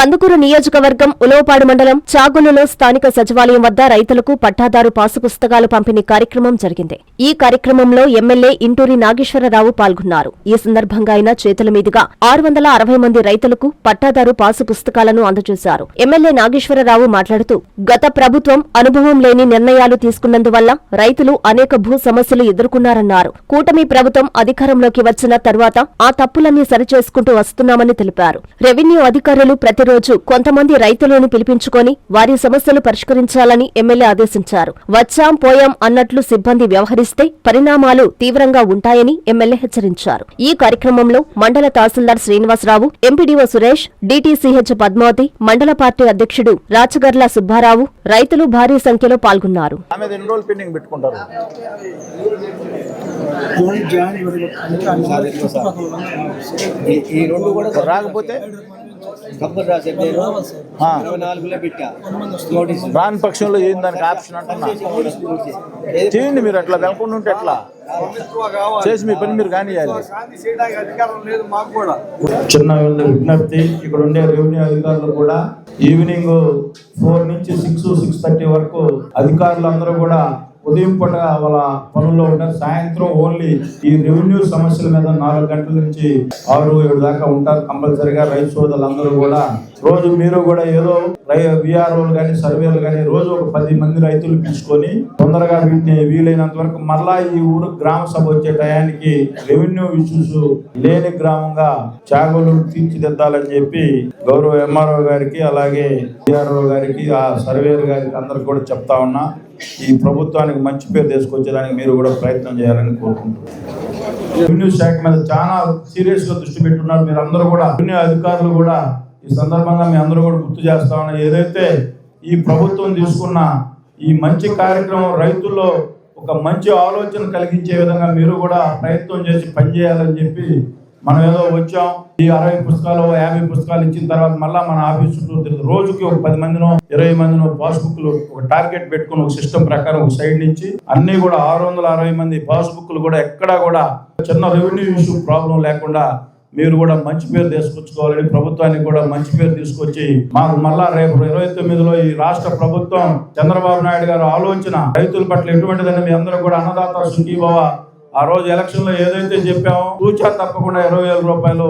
కందుకూరు నియోజకవర్గం ఉలవపాడు మండలం చాగులులో స్థానిక సచివాలయం వద్ద రైతులకు పట్టాదారు పాసు పుస్తకాలు పంపిణీ కార్యక్రమం జరిగింది. ఈ కార్యక్రమంలో ఎమ్మెల్యే ఇంటూరి నాగేశ్వరరావు పాల్గొన్నారు. ఈ సందర్భంగా ఆయన చేతుల మీదుగా ఆరు వందల అరవై మంది రైతులకు పట్టాదారు పాసు పుస్తకాలను అందజేశారు. ఎమ్మెల్యే నాగేశ్వరరావు మాట్లాడుతూ గత ప్రభుత్వం అనుభవం లేని నిర్ణయాలు తీసుకున్నందువల్ల రైతులు అనేక భూ సమస్యలు ఎదుర్కొన్నారన్నారు. కూటమి ప్రభుత్వం అధికారంలోకి వచ్చిన తర్వాత ఆ తప్పులన్నీ సరిచేసుకుంటూ వస్తున్నామని తెలిపారు. రెవెన్యూ అధికారులు ప్రతిరోజు కొంతమంది రైతులను పిలిపించుకొని వారి సమస్యలు పరిష్కరించాలని ఎమ్మెల్యే ఆదేశించారు. వచ్చాం పోయాం అన్నట్లు సిబ్బంది వ్యవహరిస్తే పరిణామాలు తీవ్రంగా ఉంటాయని ఎమ్మెల్యే హెచ్చరించారు. ఈ కార్యక్రమంలో మండల తహసీల్దార్ శ్రీనివాసరావు ఎంపీడీఓ సురేష్ డీటీసీహెచ్ పద్మావతి మండల పార్టీ అధ్యక్షుడు రాచగర్ల సుబ్బారావు రైతులు భారీ సంఖ్యలో పాల్గొన్నారు. రాకపోతే కబ్బర్ రాసే పేరు? ఆ, ఇరవై నాలుగులో పెట్టా. నోటీస్. రాని పక్షంలో ఏం దానికి ఆప్షన్ అంటున్నా? చేయండి మీరు అట్లా వెళ్కుండా ఉంటే ఎట్లా? చేసి మీ పని మీరు కానియాలి చిన్న విజ్ఞప్తి ఇక్కడ ఉండే రెవెన్యూ అధికారులు కూడా ఈవినింగ్ ఫోర్ నుంచి సిక్స్ సిక్స్ థర్టీ వరకు అధికారులందరూ కూడా ఉదయం పూట వాళ్ళ పనుల్లో ఉంటారు సాయంత్రం ఓన్లీ ఈ రెవెన్యూ సమస్యల మీద నాలుగు గంటల నుంచి ఆరు ఏడు దాకా ఉంటారు కంపల్సరిగా. రైతు సోదరులందరూ కూడా రోజు మీరు కూడా ఏదో విఆర్ఓలు కానీ సర్వేలు కానీ రోజు ఒక పది మంది రైతులు పిలుచుకొని తొందరగా వీటిని వీలైనంత వరకు మళ్ళా ఈ ఊరు గ్రామ సభ వచ్చే టయానికి రెవెన్యూ ఇష్యూస్ లేని గ్రామంగా చాగోలు తీర్చిదిద్దాలని చెప్పి గౌరవ ఎంఆర్ఓ గారికి అలాగే విఆర్ఓ గారికి ఆ సర్వేలు గారికి అందరికి కూడా చెప్తా ఉన్నా. ఈ ప్రభుత్వానికి మంచి పేరు తీసుకొచ్చేదానికి మీరు కూడా ప్రయత్నం చేయాలని కోరుకుంటున్నాను. రెవెన్యూ శాఖ మీద చాలా సీరియస్గా దృష్టి పెట్టున్నారు మీరు అందరూ కూడా. రెవెన్యూ అధికారులు కూడా ఈ సందర్భంగా మీ అందరూ కూడా గుర్తు చేస్తామని ఏదైతే ఈ ప్రభుత్వం తీసుకున్న ఈ మంచి కార్యక్రమం రైతుల్లో ఒక మంచి ఆలోచన కలిగించే విధంగా మీరు కూడా ప్రయత్నం చేసి పనిచేయాలని చెప్పి మనం ఏదో వచ్చాం ఈ అరవై పుస్తకాలు యాభై పుస్తకాలు ఇచ్చిన తర్వాత మళ్ళీ మన ఆఫీస్ చుట్టూ తిరుగుతూ రోజుకి ఒక పది మందినో ఇరవై మందినో పాస్బుక్లు ఒక టార్గెట్ పెట్టుకుని ఒక సిస్టమ్ ప్రకారం ఒక సైడ్ నుంచి అన్ని కూడా ఆరు వందల అరవై మంది పాస్బుక్లు కూడా ఎక్కడా కూడా చిన్న రెవెన్యూ ఇష్యూ ప్రాబ్లం లేకుండా మీరు కూడా మంచి పేరు తీసుకొచ్చుకోవాలని ప్రభుత్వానికి కూడా మంచి పేరు తీసుకొచ్చి మాకు మళ్ళా రేపు ఇరవై తొమ్మిదిలో ఈ రాష్ట్ర ప్రభుత్వం చంద్రబాబు నాయుడు గారు ఆలోచన రైతుల పట్ల ఎటువంటిదని మీ అందరూ కూడా అన్నదాత సుఖీభవ ఆ రోజు ఎలక్షన్లో ఏదైతే చెప్పామో తూచా తప్పకుండా ఇరవై వేల రూపాయలు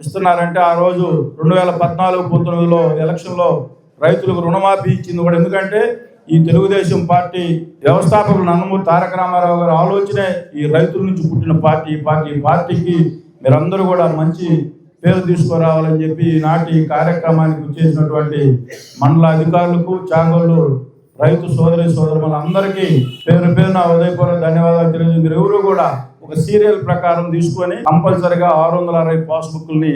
ఇస్తున్నారంటే ఆ రోజు రెండు వేల పద్నాలుగు పంతొమ్మిదిలో ఎలక్షన్లో రైతులకు రుణమాఫీ ఇచ్చింది కూడా. ఎందుకంటే ఈ తెలుగుదేశం పార్టీ వ్యవస్థాపకులు నందమూరి తారక రామారావు గారు ఆలోచనే ఈ రైతుల నుంచి పుట్టిన పార్టీ. ఈ పార్టీ పార్టీకి మీరందరూ కూడా మంచి పేరు తీసుకురావాలని చెప్పి ఈనాటి కార్యక్రమానికి చేసినటువంటి మండల అధికారులకు చాంగోళ్ళు రైతు సోదరి సోదరుల అందరికీ పేరు పేరున ఉదయపూర్వక ధన్యవాదాలు తెలియదు మీరు ఎవరు కూడా ఒక సీరియల్ ప్రకారం తీసుకొని కంపల్సరిగా ఆరు వందల అరవై పాస్బుక్ని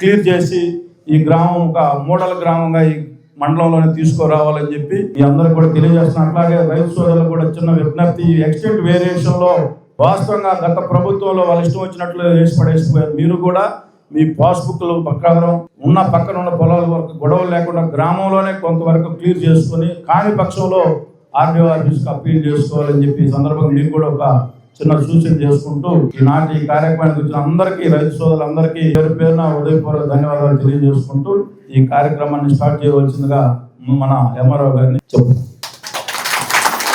క్లియర్ చేసి ఈ గ్రామం ఒక మోడల్ గ్రామంగా ఈ మండలంలోనే తీసుకురావాలని చెప్పి మీ అందరూ కూడా తెలియజేస్తున్నాం అట్లాగే రైతు సోదరులు కూడా చిన్న విజ్ఞప్తి ఎక్స్టెంట్ వేరియేషన్లో వాస్తవంగా గత ప్రభుత్వంలో వాళ్ళు ఇష్టం వచ్చినట్లు వేసి పడేసిపోయారు. మీరు కూడా మీ పాస్బుక్ల ప్రకారం ఉన్న పక్కన ఉన్న పొలాల వరకు గొడవలు లేకుండా గ్రామంలోనే కొంతవరకు క్లియర్ చేసుకొని కాని పక్షంలో ఆర్డీఓ ఆఫీస్కి అప్పీల్ చేసుకోవాలని చెప్పి ఈ సందర్భంగా మీకు కూడా ఒక చిన్న సూచన చేసుకుంటూ ఈనాటి ఈ కార్యక్రమానికి వచ్చిన అందరికీ రైతు సోదరులందరికీ పేరు పేరున ఉదయపూర్వక ధన్యవాదాలు తెలియజేసుకుంటూ ఈ కార్యక్రమాన్ని స్టార్ట్ చేయవలసిందిగా మన ఎంఆర్ఓ గారిని చెప్తాను